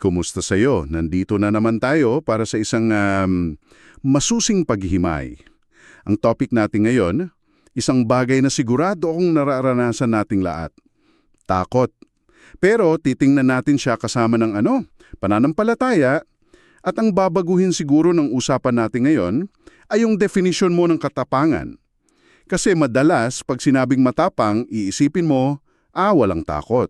Kumusta sa'yo? Nandito na naman tayo para sa isang um, masusing paghihimay. Ang topic natin ngayon, isang bagay na sigurado akong nararanasan nating lahat. Takot. Pero titingnan natin siya kasama ng ano, pananampalataya, at ang babaguhin siguro ng usapan natin ngayon ay yung definition mo ng katapangan. Kasi madalas, pag sinabing matapang, iisipin mo, ah, walang takot.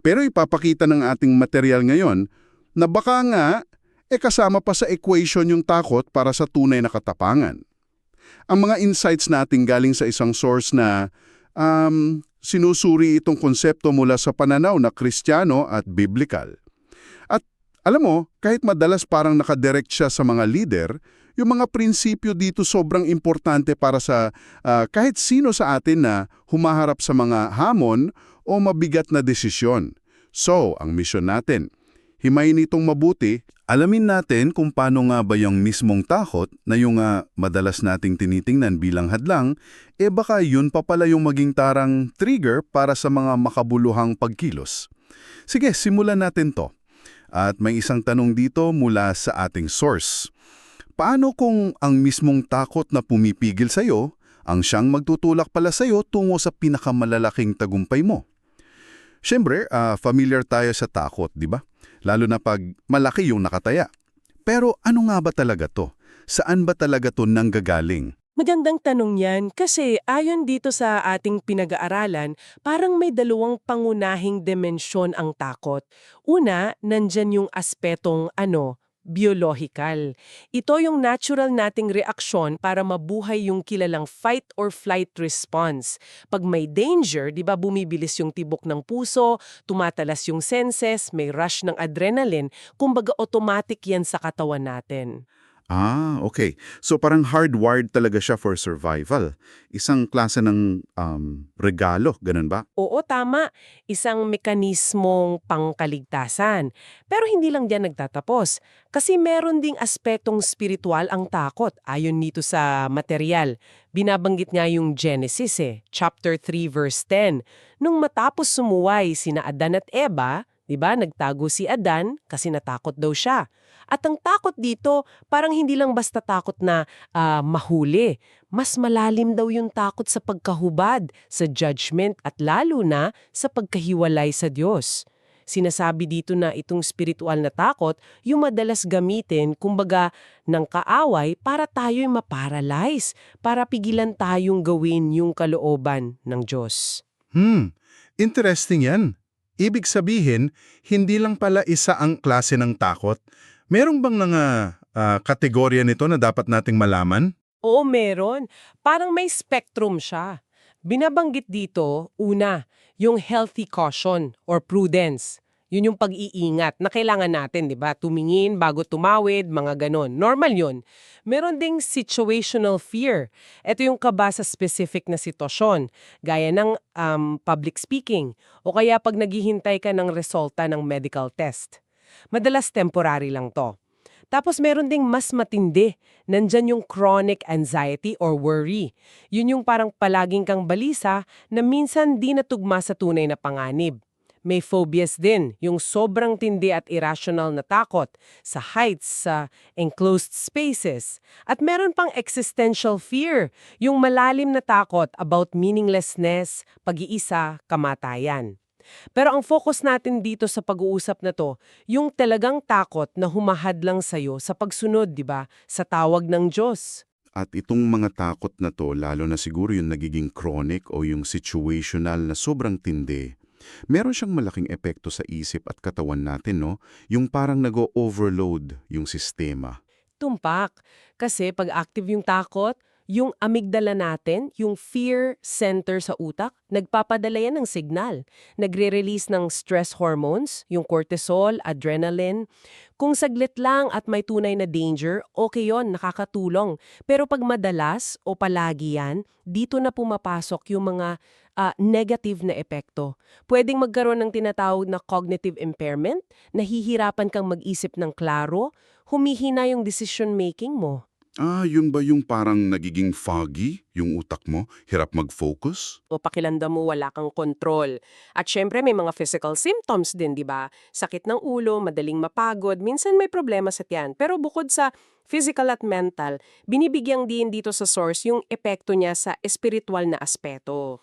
Pero ipapakita ng ating material ngayon na baka nga e kasama pa sa equation yung takot para sa tunay na katapangan. Ang mga insights natin galing sa isang source na um, sinusuri itong konsepto mula sa pananaw na kristyano at biblical. At alam mo, kahit madalas parang nakadirect siya sa mga leader, yung mga prinsipyo dito sobrang importante para sa ah, kahit sino sa atin na humaharap sa mga hamon o mabigat na desisyon. So, ang misyon natin, himayin itong mabuti, alamin natin kung paano nga ba yung mismong takot na yung ah, madalas nating tinitingnan bilang hadlang, eh baka yun pa pala yung maging tarang trigger para sa mga makabuluhang pagkilos. Sige, simulan natin to. At may isang tanong dito mula sa ating source. Paano kung ang mismong takot na pumipigil sa'yo, ang siyang magtutulak pala sa'yo tungo sa pinakamalalaking tagumpay mo? Siyempre, ah, familiar tayo sa takot, di ba? Lalo na pag malaki yung nakataya. Pero ano nga ba talaga to? Saan ba talaga to nanggagaling? Magandang tanong yan kasi ayon dito sa ating pinag-aaralan, parang may dalawang pangunahing dimensyon ang takot. Una, nandyan yung aspetong ano, biological. Ito yung natural nating reaksyon para mabuhay yung kilalang fight or flight response. Pag may danger, di ba bumibilis yung tibok ng puso, tumatalas yung senses, may rush ng adrenaline, kumbaga automatic yan sa katawan natin. Ah, okay. So parang hardwired talaga siya for survival. Isang klase ng um, regalo, ganun ba? Oo, tama. Isang mekanismong pangkaligtasan. Pero hindi lang diyan nagtatapos. Kasi meron ding aspetong spiritual ang takot, ayon nito sa material. Binabanggit nga yung Genesis eh, chapter 3 verse 10. Nung matapos sumuway sina Adan at Eva, di ba nagtago si Adan kasi natakot daw siya. At ang takot dito, parang hindi lang basta takot na ah, mahuli. Mas malalim daw yung takot sa pagkahubad, sa judgment at lalo na sa pagkahiwalay sa Diyos. Sinasabi dito na itong spiritual na takot yung madalas gamitin, kumbaga, ng kaaway para tayo'y maparalyze, para pigilan tayong gawin yung kalooban ng Diyos. Hmm, interesting yan. Ibig sabihin, hindi lang pala isa ang klase ng takot. Merong bang mga ah, kategorya nito na dapat nating malaman? Oo, meron. Parang may spectrum siya. Binabanggit dito, una, yung healthy caution or prudence. Yun yung pag-iingat na kailangan natin, di ba? Tumingin bago tumawid, mga ganon. Normal yun. Meron ding situational fear. Ito yung kaba sa specific na sitwasyon, gaya ng um, public speaking o kaya pag naghihintay ka ng resulta ng medical test. Madalas temporary lang to. Tapos meron ding mas matindi. Nandyan yung chronic anxiety or worry. Yun yung parang palaging kang balisa na minsan di natugma sa tunay na panganib. May phobias din, yung sobrang tindi at irrational na takot sa heights, sa enclosed spaces. At meron pang existential fear, yung malalim na takot about meaninglessness, pag-iisa, kamatayan. Pero ang focus natin dito sa pag-uusap na to, yung talagang takot na humahad lang sa'yo sa pagsunod, di ba, sa tawag ng Diyos. At itong mga takot na to, lalo na siguro yung nagiging chronic o yung situational na sobrang tindi, meron siyang malaking epekto sa isip at katawan natin, no? Yung parang nag-overload yung sistema. Tumpak. Kasi pag active yung takot, yung amygdala natin, yung fear center sa utak, nagpapadala yan ng signal. Nagre-release ng stress hormones, yung cortisol, adrenaline. Kung saglit lang at may tunay na danger, okay yon, nakakatulong. Pero pag madalas o palagi yan, dito na pumapasok yung mga ah, negative na epekto. Pwedeng magkaroon ng tinatawag na cognitive impairment, nahihirapan kang mag-isip ng klaro, humihina yung decision making mo. Ah, yun ba yung parang nagiging foggy, yung utak mo? Hirap mag-focus? O pakilamdam mo wala kang kontrol. At syempre may mga physical symptoms din, di ba? Sakit ng ulo, madaling mapagod, minsan may problema sa tiyan. Pero bukod sa physical at mental, binibigyang din dito sa source yung epekto niya sa espiritual na aspeto.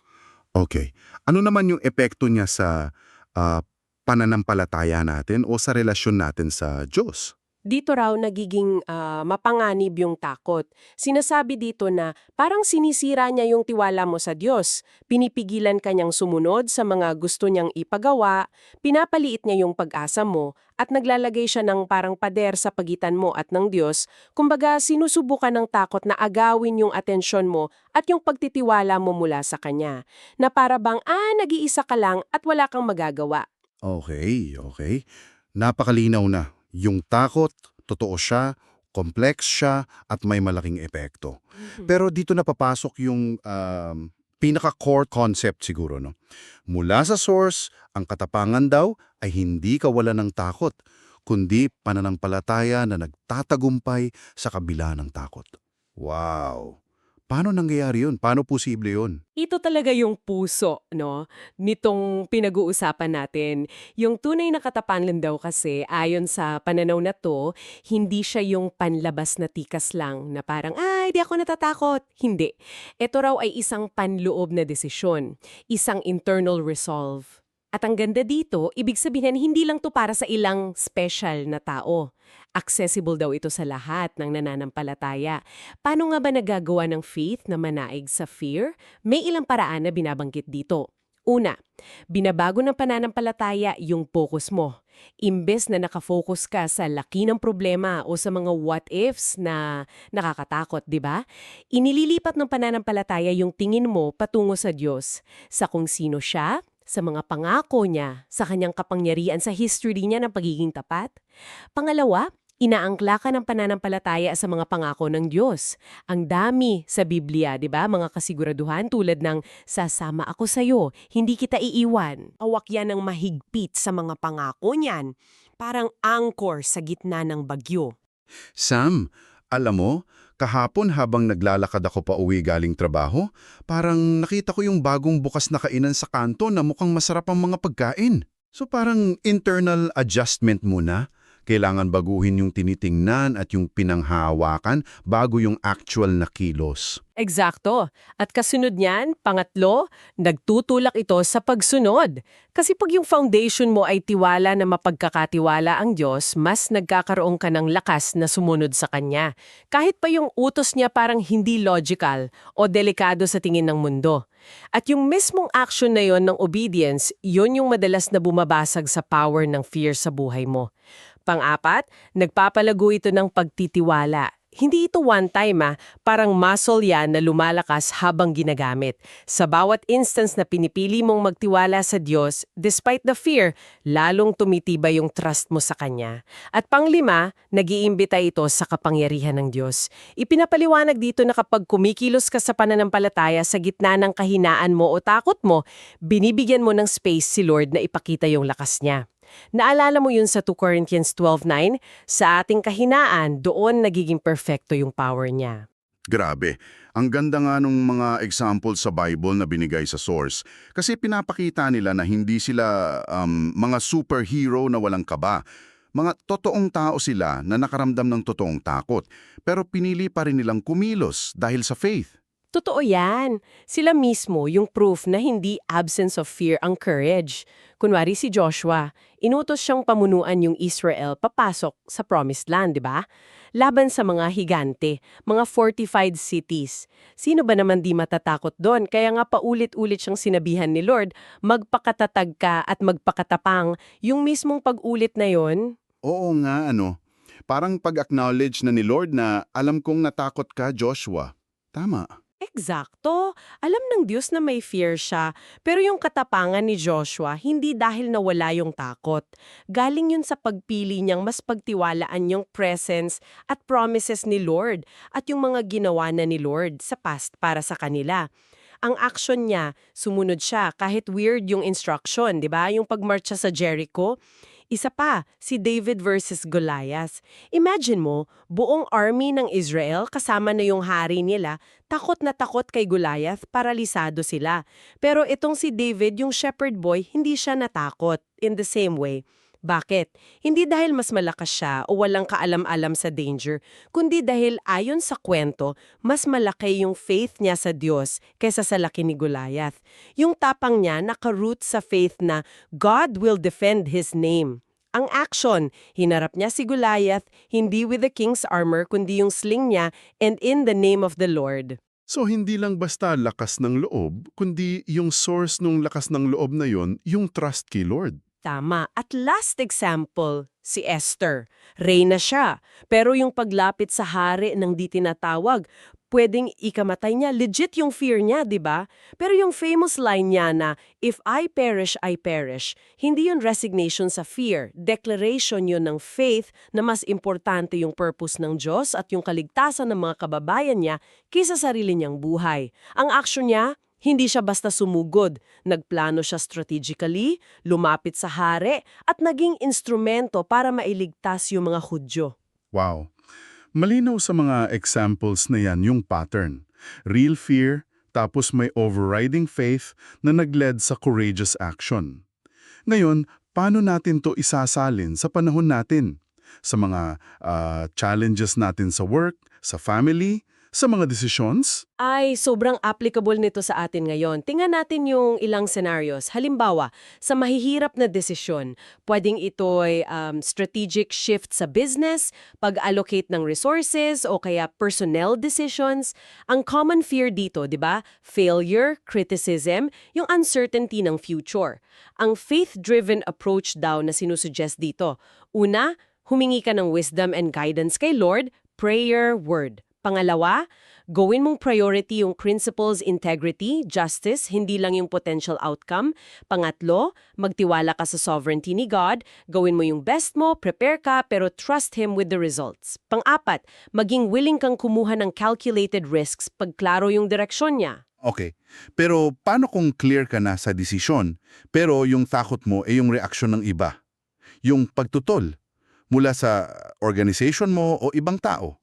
Okay. Ano naman yung epekto niya sa ah, pananampalataya natin o sa relasyon natin sa Diyos? Dito raw nagiging ah, mapanganib yung takot. Sinasabi dito na parang sinisira niya yung tiwala mo sa Diyos. Pinipigilan ka niyang sumunod sa mga gusto niyang ipagawa, pinapaliit niya yung pag-asa mo, at naglalagay siya ng parang pader sa pagitan mo at ng Diyos. Kumbaga, sinusubukan ng takot na agawin yung atensyon mo at yung pagtitiwala mo mula sa Kanya. Na para bang, ah, nag-iisa ka lang at wala kang magagawa. Okay, okay. Napakalinaw na. Yung takot, totoo siya, complex siya, at may malaking epekto. Pero dito na papasok yung um, pinaka-core concept siguro. No? Mula sa source, ang katapangan daw ay hindi kawalan ng takot, kundi pananampalataya na nagtatagumpay sa kabila ng takot. Wow! Paano nangyayari yun? Paano posible yun? Ito talaga yung puso, no? Nitong pinag-uusapan natin. Yung tunay na katapangan daw kasi, ayon sa pananaw na to, hindi siya yung panlabas na tikas lang na parang, ay, di ako natatakot. Hindi. Ito raw ay isang panloob na desisyon. Isang internal resolve. At ang ganda dito, ibig sabihin hindi lang to para sa ilang special na tao. Accessible daw ito sa lahat ng nananampalataya. Paano nga ba nagagawa ng faith na manaig sa fear? May ilang paraan na binabanggit dito. Una, binabago ng pananampalataya yung focus mo. Imbes na nakafocus ka sa laki ng problema o sa mga what-ifs na nakakatakot, di ba? Inililipat ng pananampalataya yung tingin mo patungo sa Diyos, sa kung sino siya, sa mga pangako niya, sa kanyang kapangyarihan sa history niya ng pagiging tapat. Pangalawa, inaangkla ka ng pananampalataya sa mga pangako ng Diyos. Ang dami sa Biblia, di ba? Mga kasiguraduhan tulad ng sasama ako sa iyo, hindi kita iiwan. Awak yan ng mahigpit sa mga pangako niyan. Parang anchor sa gitna ng bagyo. Sam, alam mo, kahapon habang naglalakad ako pa uwi galing trabaho, parang nakita ko yung bagong bukas na kainan sa kanto na mukhang masarap ang mga pagkain. So parang internal adjustment muna. Kailangan baguhin yung tinitingnan at yung pinanghawakan bago yung actual na kilos. Eksakto. At kasunod niyan, pangatlo, nagtutulak ito sa pagsunod. Kasi pag yung foundation mo ay tiwala na mapagkakatiwala ang Diyos, mas nagkakaroon ka ng lakas na sumunod sa Kanya. Kahit pa yung utos niya parang hindi logical o delikado sa tingin ng mundo. At yung mismong action na yon ng obedience, yon yung madalas na bumabasag sa power ng fear sa buhay mo. Pang-apat, nagpapalago ito ng pagtitiwala. Hindi ito one time ah, parang muscle yan na lumalakas habang ginagamit. Sa bawat instance na pinipili mong magtiwala sa Diyos, despite the fear, lalong tumitibay yung trust mo sa Kanya. At panglima, nagiimbita ito sa kapangyarihan ng Diyos. Ipinapaliwanag dito na kapag kumikilos ka sa pananampalataya sa gitna ng kahinaan mo o takot mo, binibigyan mo ng space si Lord na ipakita yung lakas niya. Naalala mo yun sa 2 Corinthians 12.9? Sa ating kahinaan, doon nagiging perfecto yung power niya. Grabe. Ang ganda nga nung mga example sa Bible na binigay sa source. Kasi pinapakita nila na hindi sila um, mga superhero na walang kaba. Mga totoong tao sila na nakaramdam ng totoong takot. Pero pinili pa rin nilang kumilos dahil sa faith. Totoo yan. Sila mismo yung proof na hindi absence of fear ang courage. Kunwari si Joshua, inutos siyang pamunuan yung Israel papasok sa Promised Land, di ba? Laban sa mga higante, mga fortified cities. Sino ba naman di matatakot doon? Kaya nga paulit-ulit siyang sinabihan ni Lord, magpakatatag ka at magpakatapang. Yung mismong pag-ulit na yon, Oo nga, ano. Parang pag-acknowledge na ni Lord na alam kong natakot ka, Joshua. Tama. Eksakto. Alam ng Diyos na may fear siya, pero yung katapangan ni Joshua hindi dahil nawala yung takot. Galing yun sa pagpili niyang mas pagtiwalaan yung presence at promises ni Lord at yung mga ginawa na ni Lord sa past para sa kanila. Ang action niya, sumunod siya kahit weird yung instruction, di ba? Yung pagmarcha sa Jericho, Isa pa, si David versus Goliath. Imagine mo, buong army ng Israel kasama na yung hari nila, takot na takot kay Goliath, paralisado sila. Pero itong si David, yung shepherd boy, hindi siya natakot in the same way. Bakit? Hindi dahil mas malakas siya o walang kaalam-alam sa danger, kundi dahil ayon sa kwento, mas malaki yung faith niya sa Diyos kaysa sa laki ni Goliath. Yung tapang niya nakaroot sa faith na God will defend His name. Ang action, hinarap niya si Goliath hindi with the king's armor kundi yung sling niya and in the name of the Lord. So hindi lang basta lakas ng loob, kundi yung source ng lakas ng loob na yon, yung trust kay Lord. Tama. At last example, si Esther. Reyna siya. Pero yung paglapit sa hari ng di tinatawag, pwedeng ikamatay niya. Legit yung fear niya, di ba? Pero yung famous line niya na, If I perish, I perish, hindi yun resignation sa fear. Declaration yun ng faith na mas importante yung purpose ng Diyos at yung kaligtasan ng mga kababayan niya kaysa sarili niyang buhay. Ang action niya, hindi siya basta sumugod. Nagplano siya strategically, lumapit sa hari, at naging instrumento para mailigtas yung mga Hudyo. Wow. Malinaw sa mga examples na yan yung pattern. Real fear, tapos may overriding faith na nagled sa courageous action. Ngayon, paano natin to isasalin sa panahon natin? Sa mga ah, challenges natin sa work, sa family, sa mga decisions? Ay, sobrang applicable nito sa atin ngayon. Tingnan natin yung ilang scenarios. Halimbawa, sa mahihirap na desisyon, pwedeng ito ay um, strategic shift sa business, pag-allocate ng resources, o kaya personnel decisions. Ang common fear dito, di ba? Failure, criticism, yung uncertainty ng future. Ang faith-driven approach daw na sinusuggest dito. Una, humingi ka ng wisdom and guidance kay Lord, prayer, word. Pangalawa, gawin mong priority yung principles, integrity, justice, hindi lang yung potential outcome. Pangatlo, magtiwala ka sa sovereignty ni God, gawin mo yung best mo, prepare ka, pero trust Him with the results. Pang-apat, maging willing kang kumuha ng calculated risks pag klaro yung direksyon niya. Okay. Pero paano kung clear ka na sa desisyon, pero yung takot mo ay yung reaksyon ng iba? Yung pagtutol mula sa organization mo o ibang tao?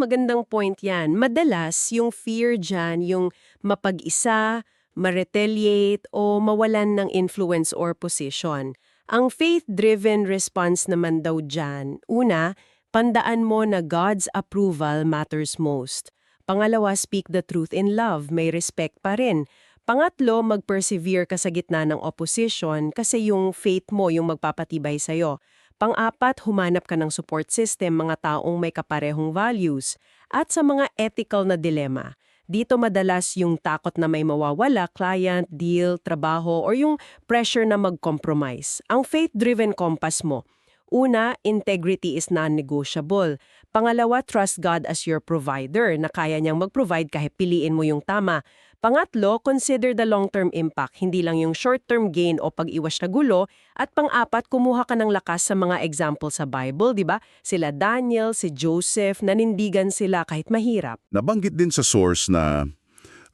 Magandang point yan. Madalas, yung fear dyan, yung mapag-isa, ma-retaliate o mawalan ng influence or position. Ang faith-driven response naman daw dyan, una, pandaan mo na God's approval matters most. Pangalawa, speak the truth in love, may respect pa rin. Pangatlo, mag-persevere ka sa gitna ng opposition kasi yung faith mo yung magpapatibay sa'yo. Pang-apat, humanap ka ng support system, mga taong may kaparehong values. At sa mga ethical na dilema, dito madalas yung takot na may mawawala, client, deal, trabaho, or yung pressure na mag-compromise. Ang faith-driven compass mo, Una, integrity is non-negotiable. Pangalawa, trust God as your provider na kaya niyang mag-provide kahit piliin mo yung tama. Pangatlo, consider the long-term impact, hindi lang yung short-term gain o pag-iwas na gulo. At pang-apat, kumuha ka ng lakas sa mga example sa Bible, di ba? Sila Daniel, si Joseph, nanindigan sila kahit mahirap. Nabanggit din sa source na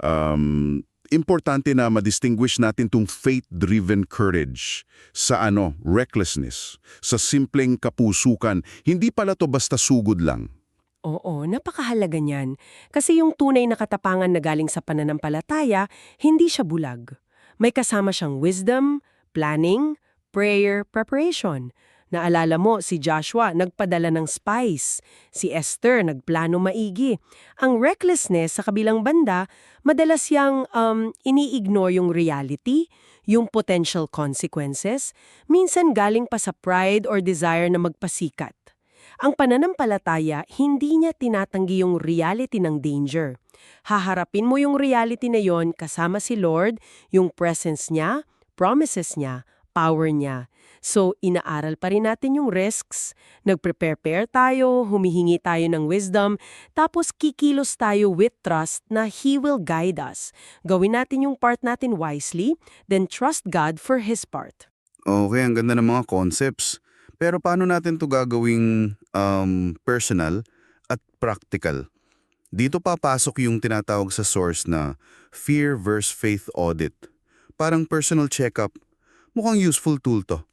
um, importante na ma-distinguish natin tong faith-driven courage sa ano, recklessness, sa simpleng kapusukan. Hindi pala to basta sugod lang. Oo, napakahalaga niyan. Kasi yung tunay na katapangan na galing sa pananampalataya, hindi siya bulag. May kasama siyang wisdom, planning, prayer, preparation. Naalala mo, si Joshua nagpadala ng spies. Si Esther nagplano maigi. Ang recklessness sa kabilang banda, madalas yang um, ini-ignore yung reality, yung potential consequences, minsan galing pa sa pride or desire na magpasikat. Ang pananampalataya, hindi niya tinatanggi yung reality ng danger. Haharapin mo yung reality na yon kasama si Lord, yung presence niya, promises niya, power niya. So, inaaral pa rin natin yung risks, nagprepare tayo, humihingi tayo ng wisdom, tapos kikilos tayo with trust na He will guide us. Gawin natin yung part natin wisely, then trust God for His part. Okay, ang ganda ng mga concepts. Pero paano natin to gagawing um, personal at practical? Dito papasok yung tinatawag sa source na fear versus faith audit. Parang personal checkup. Mukhang useful tool to.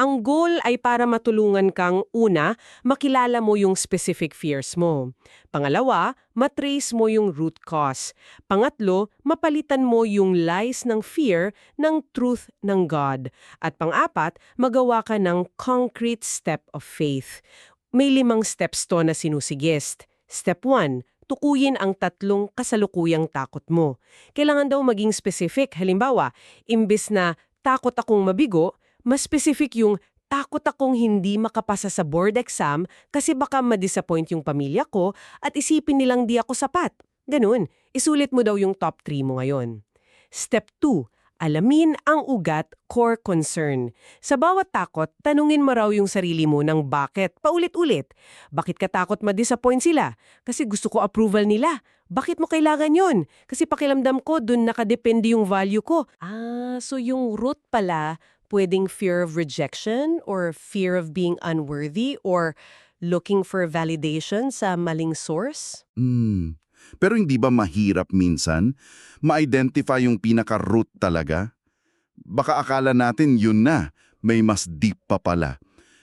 Ang goal ay para matulungan kang una, makilala mo yung specific fears mo. Pangalawa, matrace mo yung root cause. Pangatlo, mapalitan mo yung lies ng fear ng truth ng God. At pang-apat, magawa ka ng concrete step of faith. May limang steps to na sinusigest. Step 1, tukuyin ang tatlong kasalukuyang takot mo. Kailangan daw maging specific. Halimbawa, imbis na takot akong mabigo, mas specific yung takot akong hindi makapasa sa board exam kasi baka ma-disappoint yung pamilya ko at isipin nilang di ako sapat. Ganun, isulit mo daw yung top 3 mo ngayon. Step 2, alamin ang ugat core concern. Sa bawat takot, tanungin mo raw yung sarili mo ng bakit, paulit-ulit. Bakit ka takot ma-disappoint sila? Kasi gusto ko approval nila. Bakit mo kailangan yun? Kasi pakilamdam ko, dun nakadepende yung value ko. Ah, so yung root pala, pwedeng fear of rejection or fear of being unworthy or looking for validation sa maling source? Hmm. Pero hindi ba mahirap minsan ma-identify yung pinaka-root talaga? Baka akala natin yun na, may mas deep pa pala.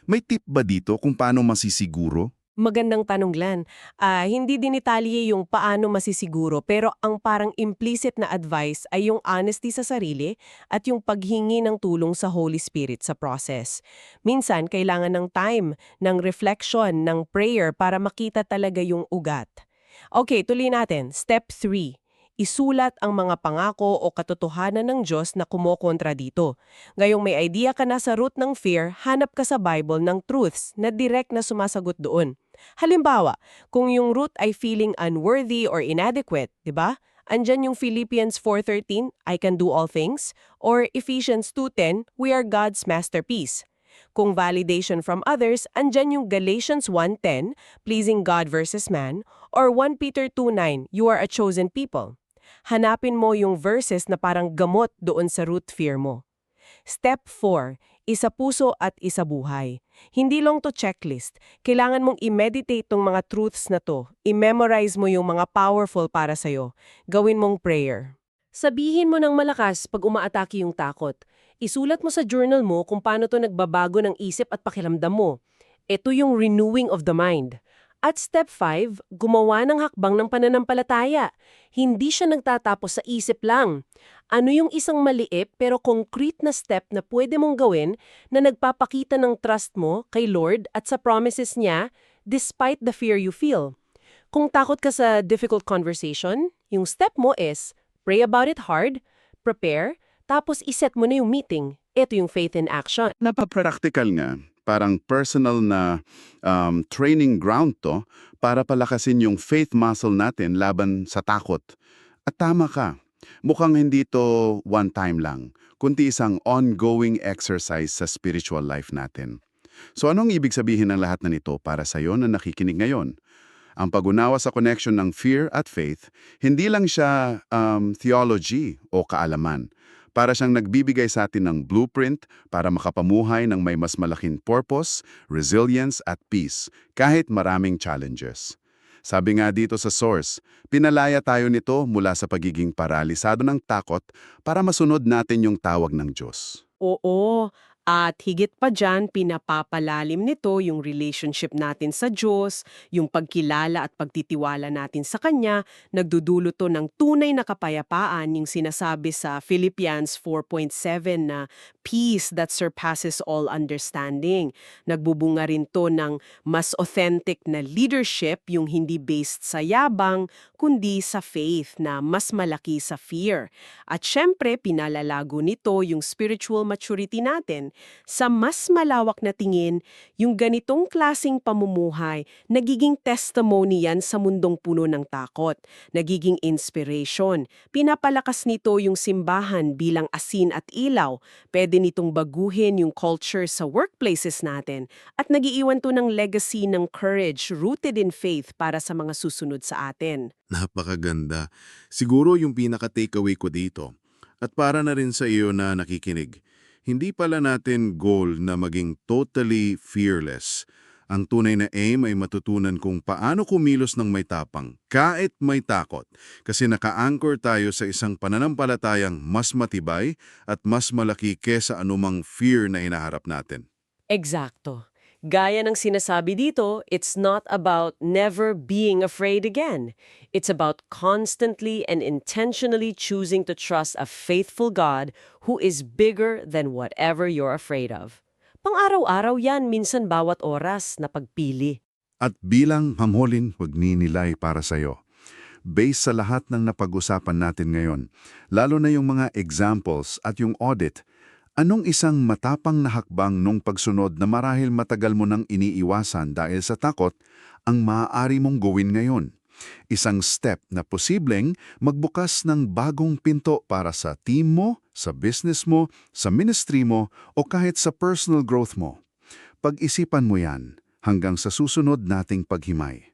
May tip ba dito kung paano masisiguro? Magandang tanong, Glenn. Ah, hindi din italye yung paano masisiguro pero ang parang implicit na advice ay yung honesty sa sarili at yung paghingi ng tulong sa Holy Spirit sa process. Minsan, kailangan ng time, ng reflection, ng prayer para makita talaga yung ugat. Okay, tuloy natin. Step 3. Isulat ang mga pangako o katotohanan ng Diyos na kumokontra dito. Ngayong may idea ka na sa root ng fear, hanap ka sa Bible ng truths na direct na sumasagot doon. Halimbawa, kung yung root ay feeling unworthy or inadequate, di ba? Andyan yung Philippians 4.13, I can do all things, or Ephesians 2.10, we are God's masterpiece. Kung validation from others, andyan yung Galatians 1.10, pleasing God versus man, or 1 Peter 2.9, you are a chosen people. Hanapin mo yung verses na parang gamot doon sa root fear mo. Step 4, isa puso at isa buhay. Hindi lang to checklist. Kailangan mong i-meditate tong mga truths na to. I-memorize mo yung mga powerful para sa'yo. Gawin mong prayer. Sabihin mo ng malakas pag umaatake yung takot. Isulat mo sa journal mo kung paano to nagbabago ng isip at pakiramdam mo. Ito yung renewing of the mind. At step 5, gumawa ng hakbang ng pananampalataya. Hindi siya nagtatapos sa isip lang. Ano yung isang maliit pero concrete na step na pwede mong gawin na nagpapakita ng trust mo kay Lord at sa promises niya despite the fear you feel? Kung takot ka sa difficult conversation, yung step mo is pray about it hard, prepare, tapos iset mo na yung meeting. Ito yung faith in action. Napapractical nga. Parang personal na um, training ground to para palakasin yung faith muscle natin laban sa takot. At tama ka. Mukhang hindi to one time lang, kundi isang ongoing exercise sa spiritual life natin. So anong ibig sabihin ng lahat na nito para sa iyo na nakikinig ngayon? Ang pag-unawa sa connection ng fear at faith, hindi lang siya um, theology o kaalaman. Para siyang nagbibigay sa atin ng blueprint para makapamuhay ng may mas malaking purpose, resilience at peace kahit maraming challenges. Sabi nga dito sa source, pinalaya tayo nito mula sa pagiging paralisado ng takot para masunod natin yung tawag ng Diyos. Oo, at higit pa dyan, pinapapalalim nito yung relationship natin sa Diyos, yung pagkilala at pagtitiwala natin sa Kanya, nagdudulo to ng tunay na kapayapaan yung sinasabi sa Philippians 4.7 na peace that surpasses all understanding. Nagbubunga rin to ng mas authentic na leadership yung hindi based sa yabang, kundi sa faith na mas malaki sa fear. At syempre, pinalalago nito yung spiritual maturity natin sa mas malawak na tingin, yung ganitong klasing pamumuhay, nagiging testimony yan sa mundong puno ng takot, nagiging inspiration. Pinapalakas nito yung simbahan bilang asin at ilaw. Pwede nitong baguhin yung culture sa workplaces natin at nagiiwan to ng legacy ng courage rooted in faith para sa mga susunod sa atin. Napakaganda. Siguro yung pinaka-takeaway ko dito. At para na rin sa iyo na nakikinig, hindi pala natin goal na maging totally fearless. Ang tunay na aim ay matutunan kung paano kumilos ng may tapang, kahit may takot, kasi naka-anchor tayo sa isang pananampalatayang mas matibay at mas malaki kesa anumang fear na inaharap natin. Eksakto. Gaya ng sinasabi dito, it's not about never being afraid again. It's about constantly and intentionally choosing to trust a faithful God who is bigger than whatever you're afraid of. Pang-araw-araw yan, minsan bawat oras na pagpili. At bilang hamholin, huwag ninilay para sa'yo. Based sa lahat ng napag-usapan natin ngayon, lalo na yung mga examples at yung audit, anong isang matapang na hakbang nung pagsunod na marahil matagal mo nang iniiwasan dahil sa takot ang maaari mong gawin ngayon? Isang step na posibleng magbukas ng bagong pinto para sa team mo, sa business mo, sa ministry mo, o kahit sa personal growth mo. Pag-isipan mo yan hanggang sa susunod nating paghimay.